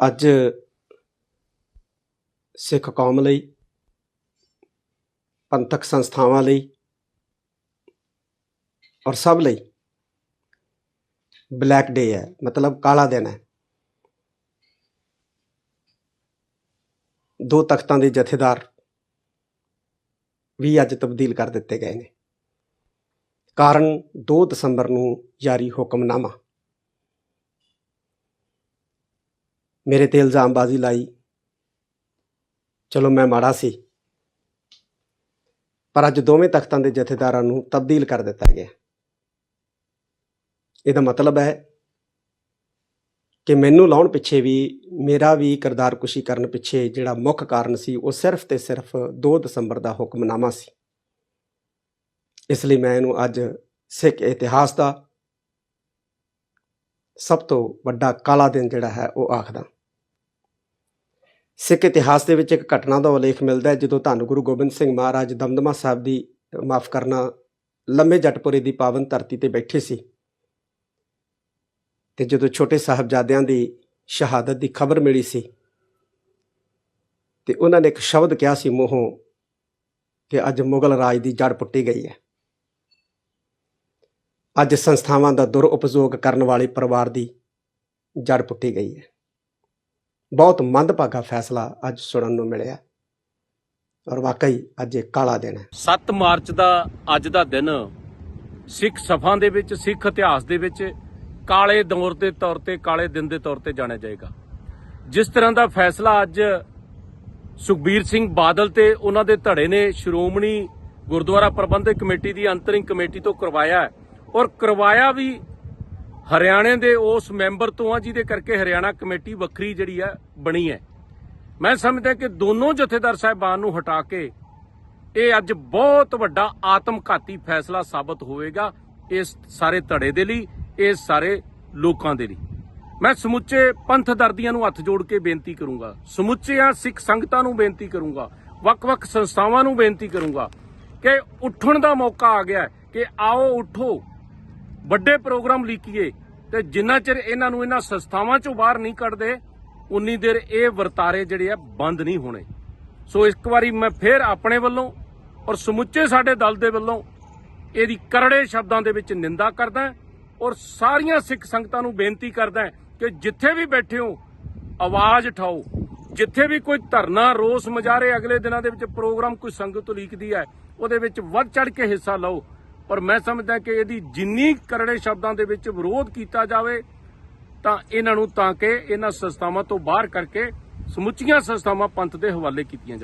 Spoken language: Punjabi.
ਅੱਜ ਸਿੱਖ ਕੌਮ ਲਈ, ਪੰਥਕ ਸੰਸਥਾਵਾਂ ਲਈ ਔਰ ਸਭ ਲਈ ਬਲੈਕ ਡੇ ਹੈ, ਮਤਲਬ ਕਾਲਾ ਦਿਨ ਹੈ। ਦੋ ਤਖਤਾਂ ਦੇ ਜਥੇਦਾਰ ਵੀ ਅੱਜ ਤਬਦੀਲ ਕਰ ਦਿੱਤੇ ਗਏ ਨੇ। ਕਾਰਨ 2 ਦਸੰਬਰ ਨੂੰ ਜਾਰੀ ਹੁਕਮਨਾਮਾ। ਮੇਰੇ ਤੇ ਇਲਜ਼ਾਮਬਾਜ਼ੀ ਲਾਈ। ਚਲੋ ਮੈਂ ਮਾੜਾ ਸੀ। ਪਰ ਅੱਜ ਦੋਵੇਂ ਤਖਤਾਂ ਦੇ ਜਥੇਦਾਰਾਂ ਨੂੰ ਤਬਦੀਲ ਕਰ ਦਿੱਤਾ ਗਿਆ। ਇਹਦਾ ਮਤਲਬ ਹੈ ਕਿ ਮੈਨੂੰ ਲਾਉਣ ਪਿੱਛੇ ਵੀ, ਮੇਰਾ ਵੀ ਕਿਰਦਾਰਕੁਸ਼ੀ ਕਰਨ ਪਿੱਛੇ ਜਿਹੜਾ ਮੁੱਖ ਕਾਰਨ ਸੀ, ਉਹ ਸਿਰਫ ਤੇ ਸਿਰਫ 2 ਦਸੰਬਰ ਦਾ ਹੁਕਮਨਾਮਾ ਸੀ। ਇਸ ਲਈ ਮੈਂ ਇਹਨੂੰ ਅੱਜ ਸਿੱਖ ਇਤਿਹਾਸ ਦਾ ਸਭ ਤੋਂ ਵੱਡਾ ਕਾਲਾ ਦਿਨ ਜਿਹੜਾ ਹੈ, ਉਹ ਆਖਦਾ ਸਿੱਖ ਇਤਿਹਾਸ ਦੇ ਵਿੱਚ ਇੱਕ ਘਟਨਾ ਦਾ ਉਲੇਖ ਮਿਲਦਾ ਹੈ, ਜਦੋਂ ਧੰਨ ਗੁਰੂ ਗੋਬਿੰਦ ਸਿੰਘ ਮਹਾਰਾਜ ਦਮਦਮਾ ਸਾਹਿਬ ਦੀ ਮਾਫ ਕਰਨਾ ਲੰਮੇ ਜਟਪੁਰੇ ਦੀ ਪਾਵਨ ਧਰਤੀ ਤੇ ਬੈਠੇ ਸੀ। ਤੇ ਜਦੋਂ ਛੋਟੇ ਸਾਹਿਬਜ਼ਾਦਿਆਂ ਦੀ ਸ਼ਹਾਦਤ ਦੀ ਖਬਰ ਮਿਲੀ ਸੀ, ਤੇ ਉਹਨਾਂ ਨੇ ਇੱਕ ਸ਼ਬਦ ਕਿਹਾ ਸੀ ਮੂੰਹੋਂ ਕਿ ਅੱਜ ਮੁਗਲ ਰਾਜ ਦੀ ਜੜ ਪੁੱਟੀ ਗਈ ਹੈ। ਅੱਜ ਸੰਸਥਾਵਾਂ ਦਾ ਦੁਰਉਪਯੋਗ ਕਰਨ ਵਾਲੇ ਪਰਿਵਾਰ ਦੀ ਜੜ ਪੁੱਟੀ ਗਈ ਹੈ। ਬਹੁਤ ਮੰਦਭਾਗਾ ਫੈਸਲਾ ਅੱਜ ਸੁਣਨ ਨੂੰ ਮਿਲਿਆ ਔਰ ਵਾਕਈ ਅੱਜ ਇਹ ਕਾਲਾ ਦਿਨ ਹੈ। 7 ਮਾਰਚ ਦਾ ਅੱਜ ਦਾ ਦਿਨ ਸਿੱਖ ਸਫਾਂ ਦੇ ਵਿੱਚ, ਸਿੱਖ ਇਤਿਹਾਸ ਦੇ ਵਿੱਚ ਕਾਲੇ ਦੌਰ ਦੇ ਤੌਰ ਤੇ, ਕਾਲੇ ਦਿਨ ਦੇ ਤੌਰ ਤੇ ਜਾਣਿਆ ਜਾਏਗਾ। ਜਿਸ ਤਰ੍ਹਾਂ ਦਾ ਫੈਸਲਾ ਅੱਜ ਸੁਖਬੀਰ ਸਿੰਘ ਬਾਦਲ ਤੇ ਉਹਨਾਂ ਦੇ ਧੜੇ ਨੇ, ਸ਼੍ਰੋਮਣੀ ਗੁਰਦੁਆਰਾ ਪ੍ਰਬੰਧਕ ਕਮੇਟੀ ਦੀ ਅੰਤਰਿੰਗ ਕਮੇਟੀ ਤੋਂ ਕਰਵਾਇਆ ਹੈ ਔਰ ਕਰਵਾਇਆ ਵੀ ਹਰਿਆਣੇ ਦੇ ਉਸ ਮੈਂਬਰ ਤੋਂ ਆ, ਜਿਹਦੇ ਕਰਕੇ ਹਰਿਆਣਾ ਕਮੇਟੀ ਵੱਖਰੀ ਜਿਹੜੀ ਹੈ ਬਣੀ ਹੈ। ਮੈਂ ਸਮਝਦਾ ਕਿ ਦੋਨੋਂ ਜਥੇਦਾਰ ਸਾਹਿਬਾਨ ਨੂੰ ਹਟਾ ਕੇ ਇਹ ਅੱਜ ਬਹੁਤ ਵੱਡਾ ਆਤਮਘਾਤੀ ਫੈਸਲਾ ਸਾਬਤ ਹੋਵੇਗਾ ਇਸ ਸਾਰੇ ਧੜੇ ਦੇ ਲਈ, ਇਸ ਸਾਰੇ ਲੋਕਾਂ ਦੇ ਲਈ। ਮੈਂ ਸਮੁੱਚੇ ਪੰਥ ਦਰਦੀਆਂ ਨੂੰ ਹੱਥ ਜੋੜ ਕੇ ਬੇਨਤੀ ਕਰੂੰਗਾ, ਸਮੁੱਚੀਆਂ ਸਿੱਖ ਸੰਗਤਾਂ ਨੂੰ ਬੇਨਤੀ ਕਰੂੰਗਾ, ਵੱਖ-ਵੱਖ ਸੰਸਥਾਵਾਂ ਨੂੰ ਬੇਨਤੀ ਕਰੂੰਗਾ ਕਿ ਉੱਠਣ ਦਾ ਮੌਕਾ ਆ ਗਿਆ ਕਿ ਆਓ ਉਠੋ। ਵੱਡੇ ਪ੍ਰੋਗਰਾਮ ਲਿਖੀਏ ਤੇ ਜਿੰਨਾ ਚਿਰ ਇਹਨਾਂ ਨੂੰ ਇਹਨਾਂ ਸੰਸਥਾਵਾਂ ਚੋਂ ਬਾਹਰ ਨਹੀਂ ਕੱਢਦੇ, ਉਨੀ ਦੇਰ ਇਹ ਵਰਤਾਰੇ ਜਿਹੜੇ ਆ ਬੰਦ ਨਹੀਂ ਹੋਣੇ। ਸੋ ਇੱਕ ਵਾਰੀ ਮੈਂ ਫੇਰ ਆਪਣੇ ਵੱਲੋਂ ਔਰ ਸਮੁੱਚੇ ਸਾਡੇ ਦਲ ਦੇ ਵੱਲੋਂ ਇਹਦੀ ਕਰੜੇ ਸ਼ਬਦਾਂ ਦੇ ਵਿੱਚ ਨਿੰਦਾ ਕਰਦਾ ਔਰ ਸਾਰੀਆਂ ਸਿੱਖ ਸੰਗਤਾਂ ਨੂੰ ਬੇਨਤੀ ਕਰਦਾ ਕਿ ਜਿੱਥੇ ਵੀ ਬੈਠੇ ਹੋ, ਆਵਾਜ਼ ਉਠਾਓ। ਜਿੱਥੇ ਵੀ ਕੋਈ ਧਰਨਾ ਰੋਸ ਮੁਜ਼ਾਹਰੇ ਅਗਲੇ ਦਿਨਾਂ ਦੇ ਵਿੱਚ ਪ੍ਰੋਗਰਾਮ ਕੋਈ ਸੰਗਤ ਲੀਕਦੀ ਹੈ, ਉਹਦੇ ਵਿੱਚ ਵੱਧ ਚੜ ਕੇ ਹਿੱਸਾ ਲਓ। ਪਰ ਮੈਂ ਸਮਝਦਾ ਕਿ ਇਹਦੀ ਜਿੰਨੀ ਕਰੜੇ ਸ਼ਬਦਾਂ ਦੇ ਵਿੱਚ ਵਿਰੋਧ ਕੀਤਾ ਜਾਵੇ, ਤਾਂ ਇਹਨਾਂ ਨੂੰ ਤਾਂ ਕਿ ਇਹਨਾਂ ਸੰਸਥਾਵਾਂ ਤੋਂ ਬਾਹਰ ਕਰਕੇ ਸਮੁੱਚੀਆਂ ਸੰਸਥਾਵਾਂ ਪੰਥ ਦੇ ਹਵਾਲੇ ਕੀਤੀਆਂ ਜਾਣ।